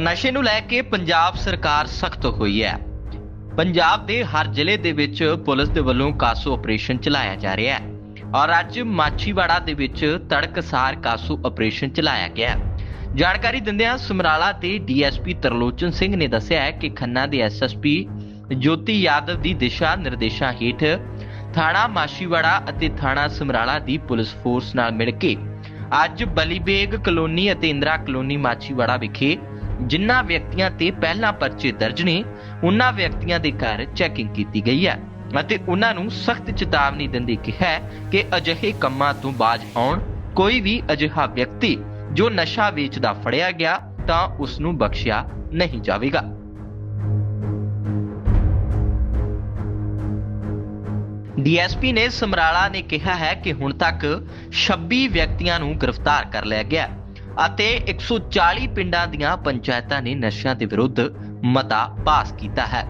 ਨਸ਼ੇ ਨੂੰ ਲੈ ਕੇ ਪੰਜਾਬ ਸਰਕਾਰ ਸਖਤ ਹੋਈ ਹੈ। ਪੰਜਾਬ ਦੇ ਹਰ ਜ਼ਿਲ੍ਹੇ ਦੇ ਵਿੱਚ ਪੁਲਿਸ ਦੇ ਵੱਲੋਂ ਕਾਸੋ ਆਪਰੇਸ਼ਨ ਚਲਾਇਆ ਜਾ ਰਿਹਾ ਹੈ ਔਰ ਅੱਜ ਮਾਛੀਵਾੜਾ ਦੇ ਵਿੱਚ ਤੜਕਸਾਰ ਕਾਸੋ ਆਪਰੇਸ਼ਨ ਚਲਾਇਆ ਗਿਆ ਜਾਣਕਾਰੀ ਦਿੰਦਿਆਂ ਸਮਰਾਲਾ ਤੇ ਡੀਐਸਪੀ ਤਰਲੋਚਨ ਸਿੰਘ ਨੇ ਦੱਸਿਆ ਹੈ ਕਿ ਖੰਨਾ ਦੇ ਐਸਐਸਪੀ ਜੋਤੀ ਯਾਦਵ ਦੀ ਦਿਸ਼ਾ ਨਿਰਦੇਸ਼ਾਂ ਹੇਠ ਥਾਣਾ ਮਾਛੀਵਾੜਾ ਅਤੇ ਥਾਣਾ ਸਮਰਾਲਾ ਦੀ ਪੁਲਿਸ ਫੋਰਸ ਨਾਲ ਮਿਲ ਕੇ ਅੱਜ ਬਲੀਬੇਗ ਕਲੋਨੀ ਅਤੇ ਇੰਦਰਾ ਕਲੋਨੀ ਮਾਛੀਵਾੜਾ ਵਿਖੇ ਜਿਨ੍ਹਾਂ ਵਿਅਕਤੀਆਂ ਤੇ ਪਹਿਲਾਂ ਪਰਚੇ ਦਰਜ ਨੇ ਉਹਨਾਂ ਵਿਅਕਤੀਆਂ ਦੇ ਘਰ ਚੈਕਿੰਗ ਕੀਤੀ ਗਈ ਹੈ ਅਤੇ ਉਹਨਾਂ ਨੂੰ ਸਖਤ ਚੇਤਾਵਨੀ ਦਿੰਦੀ ਕਿਹਾ ਹੈ ਕਿ ਅਜਿਹੇ ਕੰਮਾਂ ਤੋਂ ਬਾਜ ਆਉਣ, ਕੋਈ ਵੀ ਅਜਿਹਾ ਵਿਅਕਤੀ ਜੋ ਨਸ਼ਾ ਵੇਚਦਾ ਫੜਿਆ ਗਿਆ ਤਾਂ ਉਸ ਨੂੰ ਬਖਸ਼ਿਆ ਨਹੀਂ ਜਾਵੇਗਾ। ਡੀਐਸਪੀ ਨੇ ਸਮਰਾਲਾ ਨੇ ਕਿਹਾ ਹੈ ਕਿ ਹੁਣ ਤੱਕ 26 ਵਿਅਕਤੀਆਂ ਨੂੰ ਗ੍ਰਿਫਤਾਰ ਕਰ ਲਿਆ ਗਿਆ ਹੈ। ਅਤੇ 140 ਪਿੰਡਾਂ ਦੀਆਂ ਪੰਚਾਇਤਾਂ ਨੇ ਨਸ਼ਿਆਂ ਦੇ ਵਿਰੁੱਧ ਮਤਾ ਪਾਸ ਕੀਤਾ ਹੈ।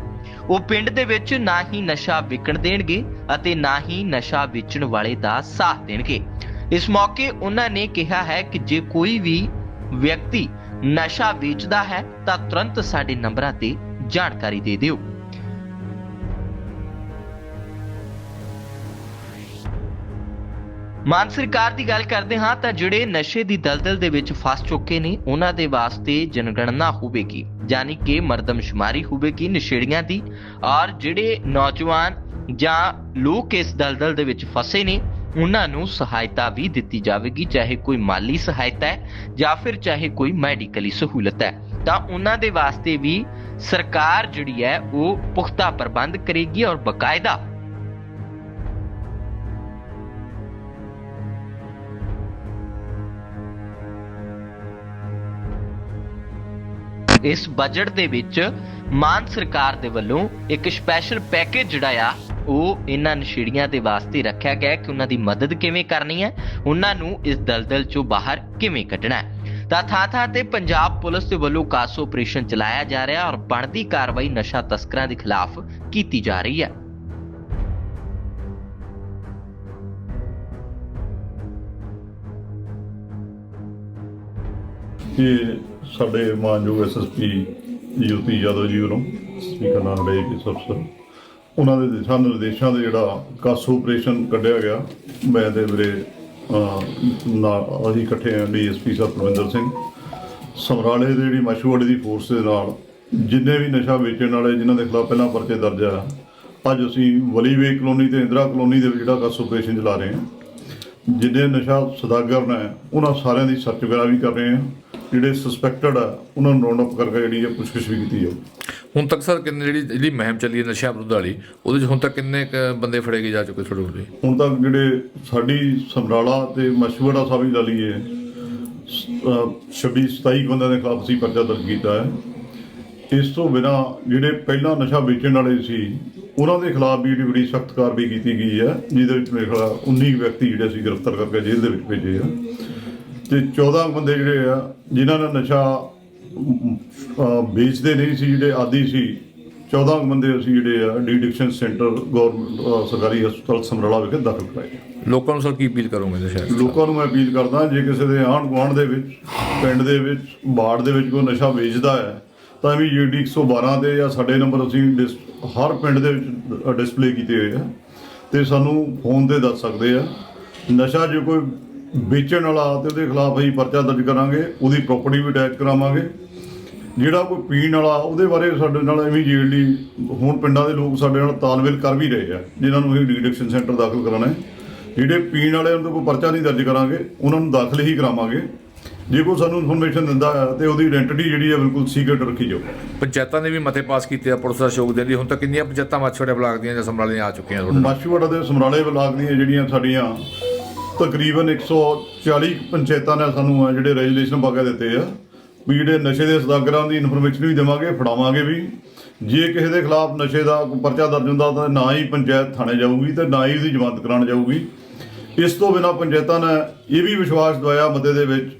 ਉਹ ਪਿੰਡ ਦੇ ਵਿੱਚ ਨਾ ਹੀ ਨਸ਼ਾ ਵਿਕਣ ਦੇਣਗੇ ਅਤੇ ਨਾ ਹੀ ਨਸ਼ਾ ਵੇਚਣ ਵਾਲੇ ਦਾ ਸਾਥ ਦੇਣਗੇ। ਇਸ ਮੌਕੇ ਉਹਨਾਂ ਨੇ ਕਿਹਾ ਹੈ ਕਿ ਜੇ ਕੋਈ ਵੀ ਵਿਅਕਤੀ ਨਸ਼ਾ ਵੇਚਦਾ ਹੈ ਤਾਂ ਤੁਰੰਤ ਸਾਡੇ ਨੰਬਰਾਂ ਤੇ ਜਾਣਕਾਰੀ ਦੇ ਦਿਓ। ਮਾਨ ਸਰਕਾਰ ਦੀ ਗੱਲ ਕਰਦੇ ਹਾਂ ਤਾਂ ਜਿਹੜੇ ਨਸ਼ੇ ਦੀ ਦਲਦਲ ਦੇ ਵਿੱਚ ਫਸ ਚੁੱਕੇ ਨੇ, ਉਹਨਾਂ ਦੇ ਵਾਸਤੇ ਜਨਗਣਨਾ ਹੋਵੇਗੀ। ਯਾਨੀ ਕਿ ਮਰਦਮਸ਼ੁਮਾਰੀ ਹੋਵੇਗੀ ਨਸ਼ੇੜੀਆਂ ਦੀ। ਔਰ ਜਿਹੜੇ ਨੌਜਵਾਨ ਜਾਂ ਲੋਕ ਇਸ ਦਲਦਲ ਦੇ ਵਿੱਚ ਫਸੇ ਨੇ, ਉਹਨਾਂ ਨੂੰ ਸਹਾਇਤਾ ਵੀ ਦਿੱਤੀ ਜਾਵੇਗੀ, ਚਾਹੇ ਕੋਈ ਮਾਲੀ ਸਹਾਇਤਾ ਹੈ ਜਾਂ ਫਿਰ ਚਾਹੇ ਕੋਈ ਮੈਡੀਕਲੀ ਸਹੂਲਤ ਹੈ। ਤਾਂ ਉਹਨਾਂ ਦੇ ਵਾਸਤੇ ਵੀ ਸਰਕਾਰ ਜਿਹੜੀ ਹੈ, ਉਹ ਪੁਖਤਾ ਪ੍ਰਬੰਧ ਕਰੇਗੀ ਔਰ ਬਕਾਇਦਾ ਇਸ ਬਜਟ ਦੇ ਵਿੱਚ ਮਾਨ ਸਰਕਾਰ ਦੇ ਵੱਲੋਂ ਇੱਕ ਸਪੈਸ਼ਲ ਪੈਕੇਜ ਜਿਹੜਾ ਆ, ਉਹ ਇਹਨਾਂ ਨਸ਼ੀੜੀਆਂ ਦੇ ਵਾਸਤੇ ਰੱਖਿਆ ਗਿਆ ਕਿ ਉਹਨਾਂ ਦੀ ਮਦਦ ਕਿਵੇਂ ਕਰਨੀ ਹੈ, ਉਹਨਾਂ ਨੂੰ ਇਸ ਦਲਦਲ ਚੋਂ ਬਾਹਰ ਕਿਵੇਂ ਕੱਢਣਾ ਹੈ। ਤਾਂ ਥਾਂ ਥਾਂ ਤੇ ਪੰਜਾਬ ਪੁਲਿਸ ਦੇ ਵੱਲੋਂ ਕਾਸੋ ਆਪਰੇਸ਼ਨ ਚਲਾਇਆ ਜਾ ਰਿਹਾ ਔਰ ਬਣਦੀ ਕਾਰਵਾਈ ਨਸ਼ਾ ਤਸਕਰਾਂ ਦੇ ਖਿਲਾਫ ਕੀਤੀ ਜਾ ਰਹੀ ਹੈ। ਇਹ ਸਾਡੇ ਮਾਨਯੋਗ ਐਸਐਸਪੀ ਯੂਪੀ ਯਾਦਵ ਜੀ ਵੱਲੋਂ ਸਪੀਕਰ ਨਾਲ ਹੜੇ ਕੇ ਅਫਸਰ ਉਹਨਾਂ ਦੇ ਦਿਸ਼ਾ ਨਿਰਦੇਸ਼ਾਂ ਦੇ ਜਿਹੜਾ ਕਾਸੋ ਆਪਰੇਸ਼ਨ ਕੱਢਿਆ ਗਿਆ। ਮੈਂ ਤੇ ਮੇਰੇ ਨਾਲ ਅਸੀਂ ਇਕੱਠੇ ਆ ਡੀਐਸਪੀ ਸਾਹਿਬ ਪ੍ਰਵਿੰਦਰ ਸਿੰਘ। ਸਮਰਾਲੇ ਦੇ ਜਿਹੜੀ ਮਸ਼ਹੂਰ ਦੀ ਫੋਰਸ ਦੇ ਨਾਲ ਜਿੰਨੇ ਵੀ ਨਸ਼ਾ ਵੇਚਣ ਵਾਲੇ ਜਿਨ੍ਹਾਂ ਦੇ ਖਿਲਾਫ ਪਹਿਲਾਂ ਪਰਚੇ ਦਰਜ ਆ, ਅੱਜ ਅਸੀਂ ਵਲੀਵੇ ਕਲੋਨੀ ਤੇ ਇੰਦਰਾ ਕਲੋਨੀ ਦੇ ਵਿੱਚ ਜਿਹੜਾ ਕਾਸੋ ਆਪਰੇਸ਼ਨ ਚਲਾ ਰਹੇ ਹਾਂ ਜਿੰਨੇ ਨਸ਼ਾ ਸਦਾਗਰ ਨੇ, ਉਹਨਾਂ ਸਾਰਿਆਂ ਦੀ ਸਰਚ ਵਗੈਰਾ ਵੀ ਕਰ ਰਹੇ ਹਾਂ ਜਿਹੜੇ ਸਸਪੈਕਟਡ ਆ ਉਹਨਾਂ ਨੂੰ ਰਾਉਂਡ ਅਪ ਕਰਕੇ ਜਿਹੜੀ ਹੈ ਪੁੱਛਗਿੱਛ ਵੀ ਕੀਤੀ ਜਾਊ। ਹੁਣ ਤੱਕ ਸਰ ਕਿੰਨੇ ਜਿਹੜੀ ਜਿਹੜੀ ਮੁਹਿੰਮ ਚੱਲੀ ਹੈ ਨਸ਼ਿਆਂ ਵਿਰੁੱਧ ਵਾਲੀ ਉਹਦੇ 'ਚ ਹੁਣ ਤੱਕ ਕਿੰਨੇ ਕੁ ਬੰਦੇ ਫੜੇ ਗਏ ਜਾ ਚੁੱਕੇ ਤੁਹਾਡੇ ਕੋਲ ਹੁਣ ਤੱਕ ਜਿਹੜੇ ਸਾਡੀ ਸਮਰਾਲਾ ਤੇ ਮਸ਼ਵੜਾ ਸਾਹਿਬ ਹੀ ਲਾ ਲਈਏ 26 27 ਬੰਦਿਆਂ ਦੇ ਖਿਲਾਫ ਅਸੀਂ ਪਰਚਾ ਦਰਜ ਕੀਤਾ ਹੈ। ਇਸ ਤੋਂ ਬਿਨਾ ਜਿਹੜੇ ਪਹਿਲਾਂ ਨਸ਼ਾ ਵੇਚਣ ਵਾਲੇ ਸੀ ਉਹਨਾਂ ਦੇ ਖਿਲਾਫ ਵੀ ਜਿਹੜੀ ਬੜੀ ਸਖਤ ਕਾਰਵਾਈ ਕੀਤੀ ਗਈ ਹੈ ਜਿਹਦੇ ਵਿੱਚ ਮੇਰੇ ਖਿਆਲ 19 ਵਿਅਕਤੀ ਜਿਹੜੇ ਅਸੀਂ ਗ੍ਰਿਫਤਾਰ ਕਰਕੇ ਜੇਲ੍ਹ ਦੇ ਵਿੱਚ ਭੇਜੇ ਆ। ਤੇ 14 ਬੰਦੇ ਜਿਹੜੇ ਆ ਜਿਨ੍ਹਾਂ ਨੇ ਨਸ਼ਾ ਵੇਚਦੇ ਨਹੀਂ ਸੀ ਜਿਹੜੇ ਆਦੀ ਸੀ 14 ਬੰਦੇ ਅਸੀਂ ਜਿਹੜੇ ਆ ਡੀਡਿਕਸ਼ਨ ਸੈਂਟਰ ਗੌਰਮੈਂਟ ਸਰਕਾਰੀ ਹਸਪਤਾਲ ਸਮਰਾਲਾ ਵਿਖੇ ਦਾਖਲ ਕਰਾਏ ਲੋਕਾਂ ਨੂੰ ਸਰ ਕੀ ਅਪੀਲ ਕਰੋਗੇ ਨਸ਼ਾ ਲੋਕਾਂ ਨੂੰ ਮੈਂ ਅਪੀਲ ਕਰਦਾ ਜੇ ਕਿਸੇ ਦੇ ਆਂਢ ਗੁਆਂਢ ਦੇ ਵਿੱਚ ਪਿੰਡ ਦੇ ਵਿੱਚ ਬਾੜ ਦੇ ਵਿੱਚ ਕੋਈ ਨਸ਼ਾ ਵੇਚਦਾ ਹੈ ਤਾਂ ਵੀ ਜੀਡੀ 112 ਤੇ ਜਾਂ ਸਾਡੇ ਨੰਬਰ ਅਸੀਂ ਹਰ ਪਿੰਡ ਦੇ ਵਿੱਚ ਡਿਸਪਲੇ ਕੀਤੇ ਹੋਏ ਆ। ਤੇ ਸਾਨੂੰ ਫੋਨ ਤੇ ਦੱਸ ਸਕਦੇ ਆ ਨਸ਼ਾ ਜੇ ਕੋਈ ਵੇਚਣ ਵਾਲਾ ਤੇ ਉਹਦੇ ਖਿਲਾਫ ਅਸੀਂ ਪਰਚਾ ਦਰਜ ਕਰਾਂਗੇ ਉਹਦੀ ਪ੍ਰਾਪਰਟੀ ਵੀ ਅਟੈਚ ਕਰਾਵਾਂਗੇ। ਜਿਹੜਾ ਕੋਈ ਪੀਣ ਵਾਲਾ ਉਹਦੇ ਬਾਰੇ ਸਾਡੇ ਨਾਲ ਇਮੀਡੀਏਟਲੀ ਹੁਣ ਪਿੰਡਾਂ ਦੇ ਲੋਕ ਸਾਡੇ ਨਾਲ ਤਾਲਮੇਲ ਕਰ ਵੀ ਰਹੇ ਆ ਜਿਨ੍ਹਾਂ ਨੂੰ ਅਸੀਂ ਡੀਡਿਕਸ਼ਨ ਸੈਂਟਰ ਦਾਖਲ ਕਰਾਉਣਾ ਹੈ। ਜਿਹੜੇ ਪੀਣ ਵਾਲੇ ਉਹਨਾਂ ਕੋਈ ਪਰਚਾ ਨਹੀਂ ਦਰਜ ਕਰਾਂਗੇ ਉਹਨਾਂ ਨੂੰ ਦਾਖਲ ਹੀ ਕਰਾਵਾਂਗੇ। ਜੇ ਕੋਈ ਸਾਨੂੰ ਇਨਫੋਰਮੇਸ਼ਨ ਦਿੰਦਾ ਹੈ ਤੇ ਉਹਦੀ ਆਇਡੈਂਟੀ ਜਿਹੜੀ ਹੈ ਬਿਲਕੁਲ ਸੀਕ੍ਰੀਟ ਰੱਖੀ ਜਾਊ। ਪੰਚਾਇਤਾਂ ਨੇ ਵੀ ਮਤੇ ਪਾਸ ਕੀਤੇ ਆ ਪੁਲਿਸ ਦਾ ਸਹਿਯੋਗ ਦੇਣ ਲਈ। ਹੁਣ ਤੱਕ ਕਿੰਨੀਆਂ ਪੰਚਾਇਤਾਂ ਮਾਛੋੜੇ ਬਲਾਕ ਦੀਆਂ ਜਾਂ ਸਮਰਾਲੀਆਂ ਆ ਚੁੱਕੀਆਂ ਤੁਹਾਡੇ ਨਾਲ? ਮਾਛੀਵਾੜਾ ਦੇ ਸਮਰਾਲੇ ਬਲਾਕ ਦੀਆਂ ਜਿਹੜੀਆਂ ਸਾਡੀਆਂ ਤਕਰੀਬਨ 140 ਪੰਚਾਇਤਾਂ ਨੇ ਸਾਨੂੰ ਆ ਜਿਹੜੇ ਰੈਜੂਲੇਸ਼ਨ ਪਾਕੇ ਦਿੱਤੇ ਆ। ਵੀ ਜਿਹੜੇ ਨਸ਼ੇ ਦੇ ਸਦਾਗਰਾਂ ਦੀ ਇਨਫੋਰਮੇਸ਼ਨ ਵੀ ਦੇਵਾਂਗੇ, ਫੜਾਵਾਂਗੇ ਵੀ। ਜੇ ਕਿਸੇ ਦੇ ਖਿਲਾਫ ਨਸ਼ੇ ਦਾ ਪਰਚਾ ਦਰਜ ਹੁੰਦਾ ਤਾਂ ਨਾ ਹੀ ਪੰਚਾਇਤ ਥਾਣੇ ਜਾਊਗੀ ਤੇ ਨਾ ਹੀ ਉਹਦੀ ਜ਼ਮਾਨਤ ਕਰਾਉਣ ਜਾਊਗੀ। ਇਸ ਤੋਂ ਬਿਨਾਂ ਪੰਚਾਇਤਾਂ ਨੇ ਇਹ ਵੀ ਵਿਸ਼ਵਾਸ ਦਵਾਇਆ ਮਤੇ ਦੇ ਵਿੱਚ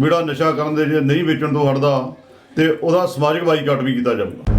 ਜਿਹੜਾ ਨਸ਼ਾ ਕਰਨ ਦੇ ਜੇ ਨਹੀਂ ਵੇਚਣ ਤੋਂ ਹਟਦਾ ਤੇ ਉਹਦਾ ਸਮਾਜਿਕ ਬਾਈਕਾਟ ਵੀ ਕੀਤਾ ਜਾਊਗਾ।